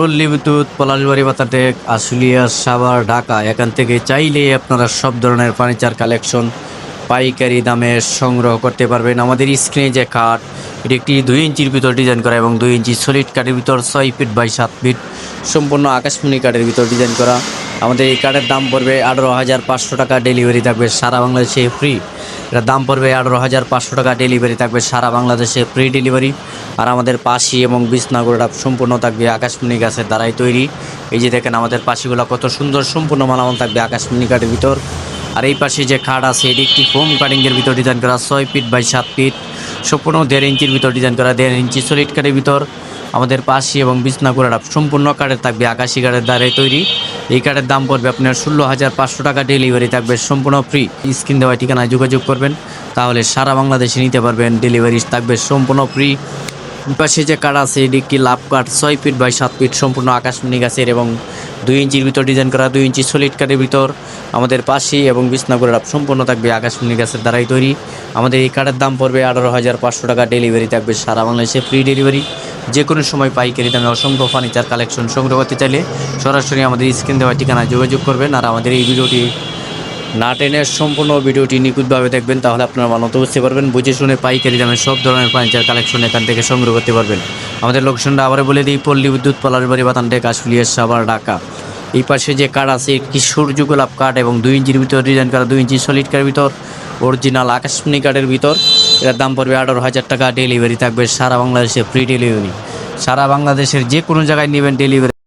পল্লী বিদ্যুৎ পলাশবাড়ি বাতাতে আশুলিয়া, সাভার, ঢাকা। এখান থেকে চাইলে আপনারা সব ধরনের ফার্নিচার, কালেকশন পাইকারি দামে সংগ্রহ করতে পারবেন। আমাদের স্ক্রিনে যে কাঠ এটি একটি দুই ইঞ্চির ভিতর ডিজাইন করা এবং দুই ইঞ্চি সলিড কাঠের ভিতর ছয় ফিট বাই সাত ফিট সম্পূর্ণ আকাশমণি কাঠের ভিতর ডিজাইন করা। আমাদের এই কাঠের দাম পড়বে আঠারো হাজার পাঁচশো টাকা। ডেলিভারি থাকবে সারা বাংলাদেশে ফ্রি এটার দাম পড়বে আঠারো হাজার পাঁচশো টাকা ডেলিভারি থাকবে সারা বাংলাদেশে ফ্রি ডেলিভারি আর আমাদের পাশি এবং বিছনাগুলোটা সম্পূর্ণ থাকবে আকাশমণি গাছের দ্বারাই তৈরি। এই যে দেখেন আমাদের পাশিগুলো কত সুন্দর সম্পূর্ণ মালামাল থাকবে আকাশমণি কাঠের ভিতর। আর এই পাশে যে খাট আছে, এটি একটি ফোম কাটিংয়ের ভিতর ডিজাইন করা, ছয় ফিট বাই সাত ফিট সম্পূর্ণ দেড় ইঞ্চির ভিতর ডিজাইন করা, দেড় ইঞ্চি সলিড কাঠের ভিতর। আমাদের পাশি এবং বিছনা করাটা সম্পূর্ণ কাঠের থাকবে আকাশি কাঠের দ্বারাই তৈরি। এই কাঠের দাম পড়বে আপনার ষোলো হাজার পাঁচশো টাকা ডেলিভারি থাকবে সম্পূর্ণ ফ্রি। স্ক্রিন দেওয়া ঠিকানায় যোগাযোগ করবেন, তাহলে সারা বাংলাদেশে নিতে পারবেন। ডেলিভারি থাকবে সম্পূর্ণ ফ্রি। পাশে যে কাঠ আছে, এটি একটি লাভ কাঠ, ছয় ফিট বাই সাত ফিট, সম্পূর্ণ আকাশমণি গাছের এবং দুই ইঞ্চির ভিতর ডিজাইন করা, দুই ইঞ্চি সলিড কাঠের ভিতর আমাদের পাশে এবং বিছনাগুড়া সম্পূর্ণ থাকবে আকাশমণি গাছের দ্বারাই তৈরি। আমাদের এই কাঠের দাম পড়বে আঠারো হাজার পাঁচশো টাকা ডেলিভারি থাকবে সারা বাংলাদেশে, ফ্রি ডেলিভারি। যে কোনো সময় পাইকারি দামে অসংখ্য ফার্নিচার কালেকশন সংগ্রহ করতে চাইলে সরাসরি আমাদের স্ক্রিন দেওয়া ঠিকানায় যোগাযোগ করবেন আর আমাদের এই ভিডিওটি না টেনে সম্পূর্ণ ভিডিওটি নিখুঁতভাবে দেখবেন, তাহলে আপনারা ভালো বুঝতে পারবেন, বুঝে শুনে পাইকারি দামে সব ধরনের ফার্নিচার কালেকশন এখান থেকে সংগ্রহ করতে পারবেন। আমাদের লোকেশনটা আবার বলে দিই, পল্লী বিদ্যুৎ পলাশবাড়ি বাতান ডেক আশুলিয়া সাবার ঢাকা। এই পাশে যে কাঠ আছে, একটি সূর্য গোলাপ কাঠ এবং দুই ইঞ্চির ভিতর, ডিজাইন করা দুই ইঞ্চি সলিড কাঠের ভিতর অরিজিনাল আকাশমণি কাঠের ভিতর। এটার দাম পড়বে আঠারো হাজার টাকা ডেলিভারি থাকবে সারা বাংলাদেশে ফ্রি ডেলিভারি সারা বাংলাদেশের যে কোনো জায়গায় নেবেন ডেলিভারি